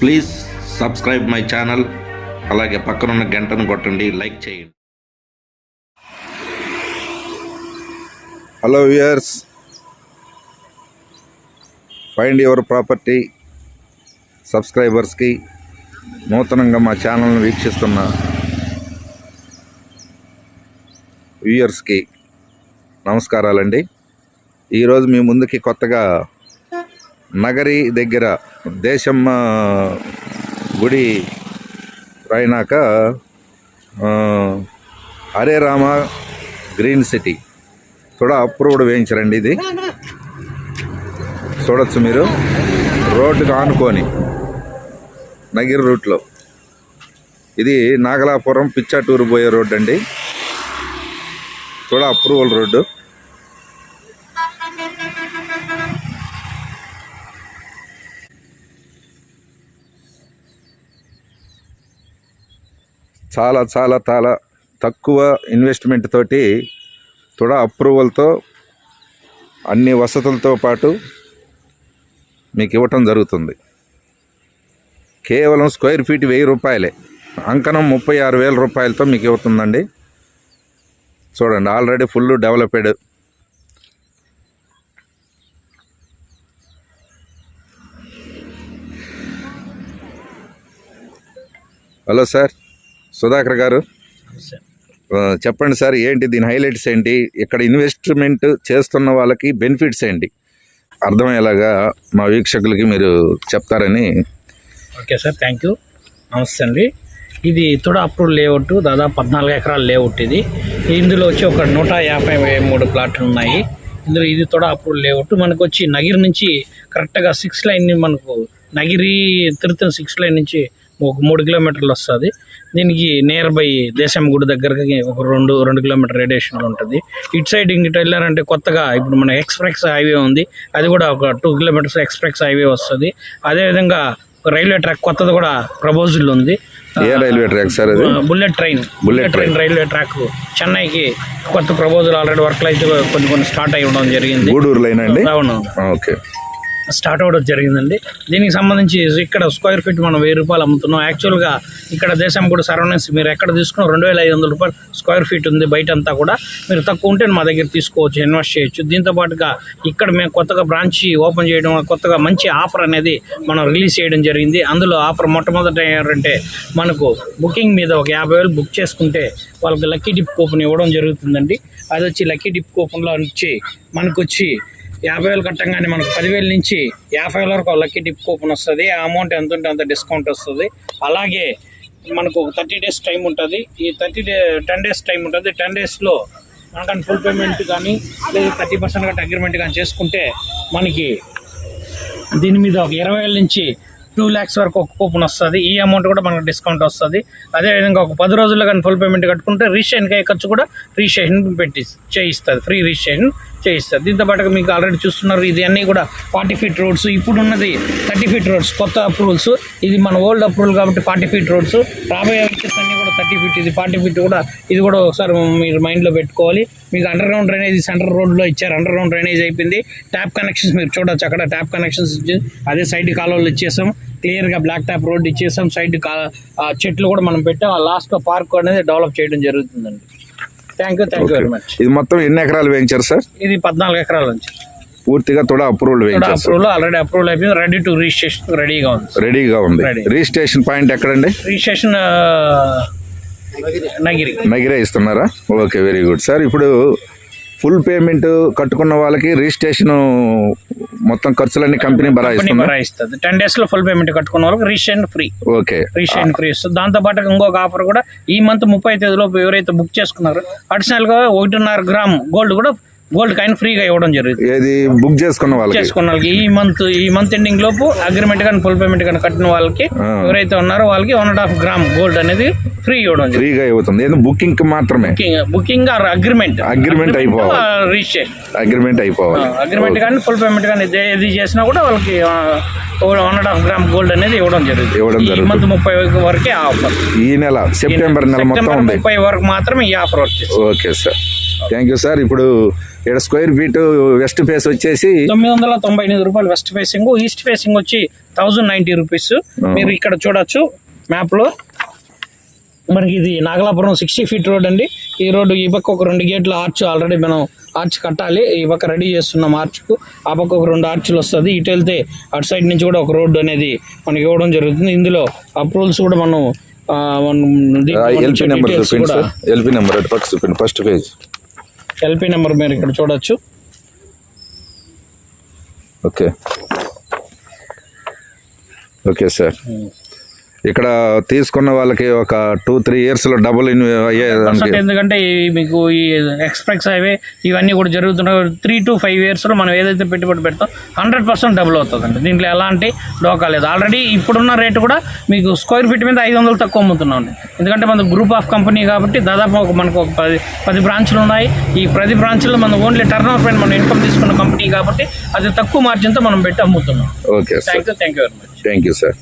Please subscribe my channel అలాగే పక్కనున్న గంటను కొట్టండి. లైక్ చేయండి. Hello viewers find your property సబ్స్క్రైబర్స్కి నూతనంగా మా ఛానల్ని వీక్షిస్తున్న వ్యూయర్స్కి నమస్కారాలండి. ఈరోజు మీ ముందుకి కొత్తగా నగరి దగ్గర దేశమ్మ గుడి అయినాక అరే హరే రామ గ్రీన్ సిటీ. కూడా అప్రూవ్డ్ వేయించరండి ఇది. చూడొచ్చు మీరు. రోడ్డుకు ఆనుకొని నగిరి రూట్లో. ఇది నాగలాపురం పిచ్చాటూరు పోయే రోడ్డు అండి. కూడా అప్రూవల్ రోడ్డు. చాలా చాలా చాలా తక్కువ ఇన్వెస్ట్మెంట్ తోటి కూడా అప్రూవల్తో అన్ని వసతులతో పాటు మీకు ఇవ్వటం జరుగుతుంది. కేవలం స్క్వేర్ ఫీట్ వెయ్యి రూపాయలే. అంకణం ముప్పై ఆరు వేల రూపాయలతో మీకు ఇవ్వుతుందండి. చూడండి already full developed hello sir Sudhakar గారు చెప్పండి సార్ ఏంటి దీని హైలైట్స్ ఏంటి? ఇక్కడ ఇన్వెస్ట్మెంట్ చేస్తున్న వాళ్ళకి బెనిఫిట్స్ ఏంటి? అర్థమయ్యేలాగా మా వీక్షకులకి మీరు చెప్తారని ఓకే సార్ థ్యాంక్ యూ నమస్తే అండి. ఇది తుడా అప్రూవ్ లేఅవుట్ దాదాపు పద్నాలుగు ఎకరాల లేఅవుట్ ఇది. ఇందులో వచ్చి ఒక నూట యాభై మూడు ప్లాట్లు ఉన్నాయి. ఇందులో ఇది తుడా అప్రూవ్ లేఅవుట్ మనకు వచ్చి నగిరి నుంచి కరెక్ట్గా సిక్స్ లైన్ మనకు నగిరి తిరుపతి సిక్స్ లైన్ నుంచి ఒక మూడు కిలోమీటర్లు వస్తుంది. దీనికి నియర్ బై దేశం గుడి దగ్గరకి ఒక రెండు రెండు కిలోమీటర్ రేడియేషన్లో ఉంటుంది. ఇటు సైడ్ ఇంకటి వెళ్ళారంటే కొత్తగా ఇప్పుడు మన ఎక్స్ప్రెస్ హైవే ఉంది. అది కూడా ఒక టూ కిలోమీటర్స్ ఎక్స్ప్రెస్ హైవే వస్తుంది. అదేవిధంగా రైల్వే ట్రాక్ కొత్తది కూడా ప్రపోజల్ ఉంది. Railway track sir bullet train bullet train railway track. చెన్నైకి కొత్త ప్రపోజల్ ఆల్రెడీ వర్క్లు అయితే కొన్ని కొన్ని స్టార్ట్ అయి ఉండడం జరిగింది. గూడూరు లైన్ అండి? అవును. ఓకే. స్టార్ట్ అవ్వడం జరిగిందండి. దీనికి సంబంధించి ఇక్కడ స్క్వేర్ ఫీట్ మనం వెయ్యి రూపాయలు అమ్ముతున్నాం. యాక్చువల్గా ఇక్కడ దేశం కూడా సరౌండింగ్స్ మీరు ఎక్కడ తీసుకున్న రెండు వేల ఐదు వందల రూపాయలు స్క్వేర్ ఫీట్ ఉంది బయట అంతా కూడా. మీరు తక్కువ ఉంటే మా దగ్గర తీసుకోవచ్చు ఇన్వెస్ట్ చేయొచ్చు. దీంతో పాటుగా ఇక్కడ మేము కొత్తగా బ్రాంచ్ ఓపెన్ చేయడం కొత్తగా మంచి ఆఫర్ అనేది మనం రిలీజ్ చేయడం జరిగింది. అందులో ఆఫర్ మొట్టమొదట ఏంటంటే మనకు బుకింగ్ మీద ఒక యాభై వేలు బుక్ చేసుకుంటే వాళ్ళకి లక్కీ డిప్ కూపన్ ఇవ్వడం జరుగుతుందండి. అది వచ్చి లక్కీ డిప్ కూపన్లో వచ్చి మనకు వచ్చి యాభై వేలు కట్టంగానే మనకు పదివేల నుంచి యాభై వేల వరకు లక్కీ డిప్ కూపన్ వస్తుంది. ఆ అమౌంట్ ఎంత ఉంటే అంత డిస్కౌంట్ వస్తుంది. అలాగే మనకు థర్టీ డేస్ టైం ఉంటుంది. ఈ thirty day ten days time ఉంటుంది. టెన్ డేస్లో మనకని ఫుల్ పేమెంట్ కానీ లేదా థర్టీ పర్సెంట్ గట్రా అగ్రిమెంట్ కానీ చేసుకుంటే మనకి దీని మీద ఒక ఇరవై వేల నుంచి టూ ల్యాక్స్ వరకు ఒక కూపన్ వస్తుంది. ఈ అమౌంట్ కూడా మనకు డిస్కౌంట్ వస్తుంది. అదేవిధంగా ఒక పది రోజుల్లో కానీ ఫుల్ పేమెంట్ కట్టుకుంటే రిజిస్ట్రేషన్కి ఖర్చు కూడా రిజిస్ట్రేషన్ పెట్టి చేయిస్తుంది. ఫ్రీ రిజిస్ట్రేషన్ చేయిస్తారు. దీంతో పాటుగా మీకు ఆల్రెడీ చూస్తున్నారు ఇది అన్నీ కూడా ఫార్టీ ఫీట్ రోడ్స్ ఇప్పుడు ఉన్నది థర్టీ ఫీట్ రోడ్స్ కొత్త అప్రూవల్స్ ఇది మన ఓల్డ్ అప్రూవల్ కాబట్టి ఫార్టీ ఫీట్ రోడ్స్ రాబోయే వచ్చేసి అన్నీ కూడా థర్టీ ఫీట్ ఇది ఫార్టీ ఫీట్ కూడా ఇది కూడా ఒకసారి మీరు మైండ్లో పెట్టుకోవాలి. మీకు అండర్ గ్రౌండ్ డ్రైనేజ్ సెంటర్ రోడ్లో ఇచ్చారు అండర్ గ్రౌండ్ డ్రైనేజ్ అయిపోయింది. ట్యాప్ కనెక్షన్స్ మీరు చూడొచ్చు అక్కడ ట్యాప్ కనెక్షన్స్ ఇచ్చి అదే సైడ్ కాలువలు ఇచ్చేసాం. క్లియర్గా బ్లాక్ ట్యాప్ రోడ్ ఇచ్చేసాం. సైడ్ కా చెట్లు కూడా మనం పెట్టాం. ఆ లాస్ట్లో పార్క్ అనేది డెవలప్ చేయడం జరుగుతుందండి. Thank you thank you very much ఇది మొత్తం ఎన్ని ఎకరాలు వేయించారు సార్? ఇది పద్నాలుగు ఎకరాల నుంచి పూర్తిగా తుడా అప్రూవల్ వేయించారు సార్. అప్రూవల్ ఆల్రెడీ అప్రూవల్ అయిపోయింది. రెడీ టు రిజిస్ట్రేషన్ రెడీగా ఉంది రెడీగా ఉంది. రిజిస్ట్రేషన్ పాయింట్ ఎక్కడండి? రిజిస్ట్రేషన్ నగిరి. నగిరే ఇస్తున్నారా? ఓకే వెరీ గుడ్ సార్ ఇప్పుడు ఫుల్ పేమెంట్ కట్టుకున్న వాళ్ళకి రిజిస్ట్రేషన్ మొత్తం ఖర్చులన్నీ కంపెనీ భరాయిస్తుంది టెన్ డేస్లో ఫుల్ పేమెంట్ కట్టుకున్న వాళ్ళకి registration free okay. Registration free ఇస్తుంది. దాంతో పాటు ఇంకొక ఆఫర్ కూడా ఈ మంత్ ముప్పై తేదీలోపు ఎవరైతే బుక్ చేసుకున్నారో అడిషనల్గా ఒకటిన్నర గ్రామ్ గోల్డ్ కూడా గోల్డ్ కాయిన్ ఫ్రీగా ఇవ్వడం జరుగుతుంది. ఏది బుక్ చేసుకున్న వాళ్ళకి? చేసుకున్న వాళ్ళకి. ఈ మంత్ ఈ మంత్ ఎండింగ్ లోపు అగ్రిమెంట్ కానీ ఫుల్ పేమెంట్ కానీ కట్టిన వాళ్ళకి. ఎవరైతే ఉన్నారో వాళ్ళకి one and half gram gold అనేది ఫ్రీ ఇవ్వడం ఫ్రీగా అవుతుంది ఏదో? బుకింగ్కి మాత్రమే. Booking or agreement Agreement? అయిపోవాలి. రిజిస్ట్రేషన్ అగ్రిమెంట్ అయిపోవాలి. అగ్రిమెంట్ కానీ ఫుల్ పేమెంట్ కానీ ఇది- ఏది చేసినా కూడా వాళ్ళకి one and half gram gold అనేది ఇవ్వడం జరుగుతుంది. ఇవ్వడం ఈ జరుగుతుంది. మంత్ ముప్పై వరకే ఆఫర్ ఈ నెల సెప్టెంబర్ నెల మొత్తం ముప్పై వరకు మాత్రమే ఈ ఆఫర్ వచ్చేసి okay sir thank you sir ఇప్పుడు ఇక్కడ స్క్వేర్ ఫీట్ వెస్ట్ ఫేస్ వచ్చేసి తొమ్మిది వందల తొంభై ఎనిమిది రూపాయలు వెస్ట్ ఫేసింగ్ ఈస్ట్ ఫేసింగ్ వచ్చి థౌజండ్ నైంటీ రూపీస్ మీరు ఇక్కడ చూడొచ్చు మ్యాప్లో మనకి ఇది నాగలాపురం సిక్స్టీ ఫీట్ రోడ్ అండి. ఈ రోడ్డు ఈ పక్క ఒక రెండు గేట్ల ఆర్చ్ ఆల్రెడీ మనం ఆర్చ్ కట్టాలి. ఈ పక్క రెడీ చేస్తున్నాం ఆర్చ్కు ఆ పక్క ఒక రెండు ఆర్చ్లు వస్తుంది. ఇటు వెళ్తే అటు సైడ్ నుంచి కూడా ఒక రోడ్డు అనేది మనకి ఇవ్వడం జరుగుతుంది. ఇందులో అప్రూవల్స్ కూడా మనం LP number LP number first page LP number మీరు ఇక్కడ చూడొచ్చు. ఓకే. Okay sir. ఇక్కడ తీసుకున్న వాళ్ళకి ఒక టూ త్రీ ఇయర్స్లో డబుల్ పర్సెంట్ ఎందుకంటే మీకు ఈ ఎక్స్ప్రెస్ హైవే ఇవన్నీ కూడా జరుగుతున్నాయి. త్రీ టు ఫైవ్ ఇయర్స్లో మనం ఏదైతే పెట్టుబడి పెడతాం హండ్రెడ్ పర్సెంట్ డబుల్ అవుతుందండి. దీంట్లో ఎలాంటి డోకా లేదు. ఆల్రెడీ ఇప్పుడున్న రేటు కూడా మీకు స్క్వేర్ ఫీట్ మీద ఐదు వందలు తక్కువ అమ్ముతున్నాం ఎందుకంటే మన గ్రూప్ ఆఫ్ కంపెనీ కాబట్టి దాదాపు ఒక మనకు ఒక పది పది బ్రాంచ్లు ఉన్నాయి. ఈ ప్రతి బ్రాంచ్లో మనం ఓన్లీ టర్న్ ఓవర్ పైన మనం ఇన్కమ్ తీసుకున్న కంపెనీ కాబట్టి అది తక్కువ మార్జిన్తో మనం పెట్టి అమ్ముతున్నాం. Okay thank you thank you very much thank you sir